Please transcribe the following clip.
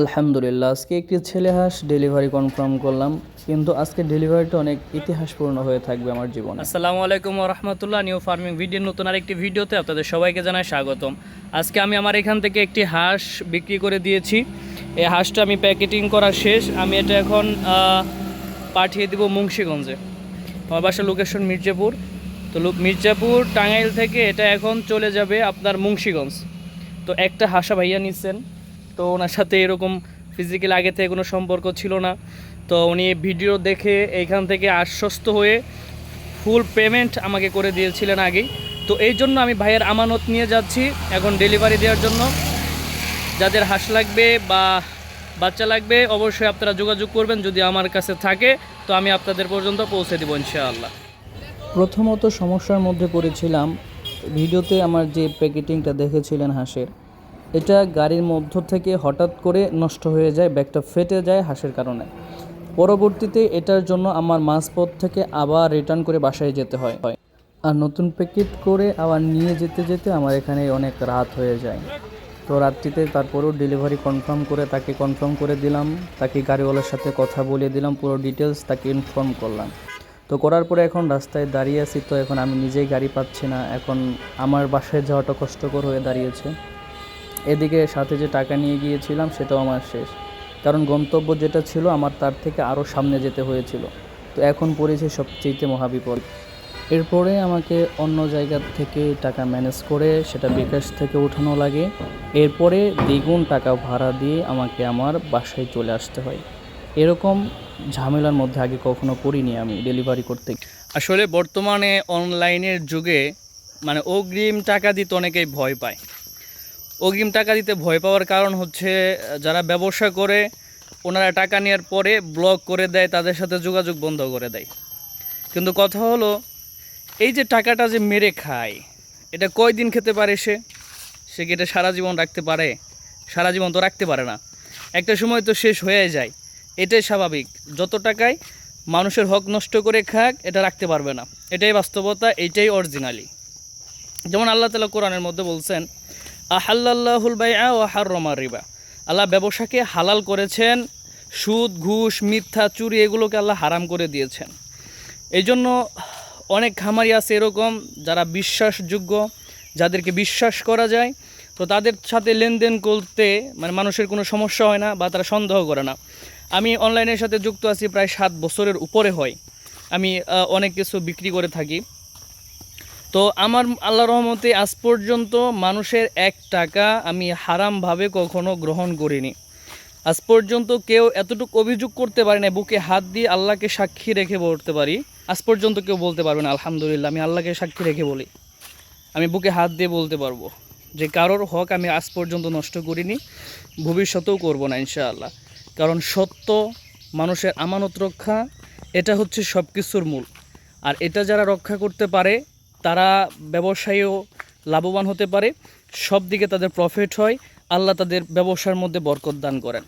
আলহামদুলিল্লাহ, আজকে একটি ছেলে হাঁস ডেলিভারি কনফার্ম করলাম, কিন্তু আজকে ডেলিভারিটা অনেক ইতিহাসপূর্ণ হয়ে থাকবে আমার জীবনে। আসসালামু আলাইকুম রহমতুল্লাহ, নিউ ফার্মিং ভিডিও নতুন আরেকটি ভিডিওতে আপনাদের সবাইকে জানাই স্বাগতম। আজকে আমি আমার এখান থেকে একটি হাঁস বিক্রি করে দিয়েছি। এই হাঁসটা আমি প্যাকেটিং করা শেষ, আমি এটা এখন পাঠিয়ে দেবো মুন্সিগঞ্জে। আমার বাসা লোকেশন মির্জাপুর। তো মির্জাপুর টাঙ্গাইল থেকে এটা এখন চলে যাবে আপনার মুন্সিগঞ্জ। তো একটা হাসা ভাইয়া নিচ্ছেন তো ওনার সাথে এরকম ফিজিক্যাল আগে থেকে কোনো সম্পর্ক ছিল না। তো উনি ভিডিও দেখে এইখান থেকে আশ্বস্ত হয়ে ফুল পেমেন্ট আমাকে করে দিয়েছিলেন আগেই। তো এই জন্য আমি ভাইয়ের আমানত নিয়ে যাচ্ছি এখন ডেলিভারি দেওয়ার জন্য। যাদের হাঁস লাগবে বা বাচ্চা লাগবে, অবশ্যই আপনারা যোগাযোগ করবেন, যদি আমার কাছে থাকে, তো আমি আপনাদের পর্যন্ত পৌঁছে দেবো ইনশাআল্লাহ। প্রথমত সমস্যার মধ্যে পড়েছিলাম, ভিডিওতে আমার যে প্যাকেটিংটা দেখেছিলেন হাঁসের এটা গাড়ির মধ্য থেকে হঠাৎ করে নষ্ট হয়ে যায়, ব্যাগটা ফেটে যায় হাঁসের কারণে। পরবর্তীতে এটার জন্য আমার মাঝপথ থেকে আবার রিটার্ন করে বাসায় যেতে হয়। আর নতুন প্যাকেট করে আবার নিয়ে যেতে যেতে আমার এখানে অনেক রাত হয়ে যায়। তো রাত্রিতে তারপরেও ডেলিভারি কনফার্ম করে তাকে কনফার্ম করে দিলাম, তাকে গাড়িওয়ালার সাথে কথা বলে দিলাম, পুরো ডিটেলস তাকে ইনফর্ম করলাম। তো করার পরে এখন রাস্তায় দাঁড়িয়ে আছি, তো এখন আমি নিজেই গাড়ি পাচ্ছি না, এখন আমার বাসায় যাওয়াটা কষ্টকর হয়ে দাঁড়িয়েছে। এদিকে সাথে যে টাকা নিয়ে গিয়েছিলাম সেটাও আমার শেষ। কারণ গন্তব্য যেটা ছিল আমার তার থেকে আরও সামনে যেতে হয়েছিল। তো এখন পড়েছে সবচেয়ে মহাবিপদ। এরপরে আমাকে অন্য জায়গা থেকে টাকা ম্যানেজ করে সেটা বিকাশ থেকে উঠানো লাগে। এরপরে দ্বিগুণ টাকা ভাড়া দিয়ে আমাকে আমার বাসায় চলে আসতে হয়। এরকম ঝামেলার মধ্যে আগে কখনো পড়িনি আমি ডেলিভারি করতে। আসলে বর্তমানে অনলাইনের যুগে মানে অগ্রিম টাকা দিতে অনেকেই ভয় পায়। অগ্রিম টাকা দিতে ভয় পাওয়ার কারণ হচ্ছে যারা ব্যবসা করে, ওনারা টাকা নেওয়ার পরে ব্লক করে দেয়, তাদের সাথে যোগাযোগ বন্ধ করে দেয়। কিন্তু কথা হলো, এই যে টাকাটা যে মেরে খায়, এটা কয়দিন খেতে পারে সে? সে কি এটা সারা জীবন রাখতে পারে? সারা জীবন তো রাখতে পারে না। একটা সময় তো শেষ হয়ে যায়। এটাই স্বাভাবিক। যত টাকায় মানুষের হক নষ্ট করে খাক, এটা রাখতে পারবে না। এটাই বাস্তবতা এইটাই অরিজিনালি যেমন আল্লাহ তালা কোরআনের মধ্যে বলছেন আহাল্লাহুল বাই ও হার্রমার রিবা। আল্লাহ ব্যবসাকে হালাল করেছেন, সুদ, ঘুষ, মিথ্যা, চুরি এগুলোকে আল্লাহ হারাম করে দিয়েছেন। এই জন্য অনেক খামারি আছে এরকম যারা বিশ্বাসযোগ্য, যাদেরকে বিশ্বাস করা যায়, তো তাদের সাথে লেনদেন করতে মানে মানুষের কোনো সমস্যা হয় না বা তারা সন্দেহ করে না। আমি অনলাইনের সাথে যুক্ত আছি প্রায় সাত বছরের উপরে হয়। আমি অনেক কিছু বিক্রি করে থাকি। তো আমার আল্লাহ রহমতে আজ পর্যন্ত মানুষের এক টাকা আমি হারামভাবে কখনো গ্রহণ করিনি। আজ পর্যন্ত কেউ এতটুকু অভিযোগ করতে পারে না বুকে হাত দিয়ে আল্লাহকে সাক্ষী রেখে বলতে পারি। আজ পর্যন্ত কেউ বলতে পারবে না, আলহামদুলিল্লাহ, আমি আল্লাহকে সাক্ষী রেখে বলি। আমি বুকে হাত দিয়ে বলতে পারব যে কারোর হক আমি আজ পর্যন্ত নষ্ট করিনি, ভবিষ্যতেও করব না ইনশাআল্লাহ। কারণ সত্য, মানুষের আমানত রক্ষা, এটা হচ্ছে সব কিছুর মূল। আর এটা যারা রক্ষা করতে পারে তারা ব্যবসায়ীও লাভবান হতে পারে। সব দিকে তাদের প্রফিট হয়। আল্লাহ তাদের ব্যবসার মধ্যে বরকত দান করেন।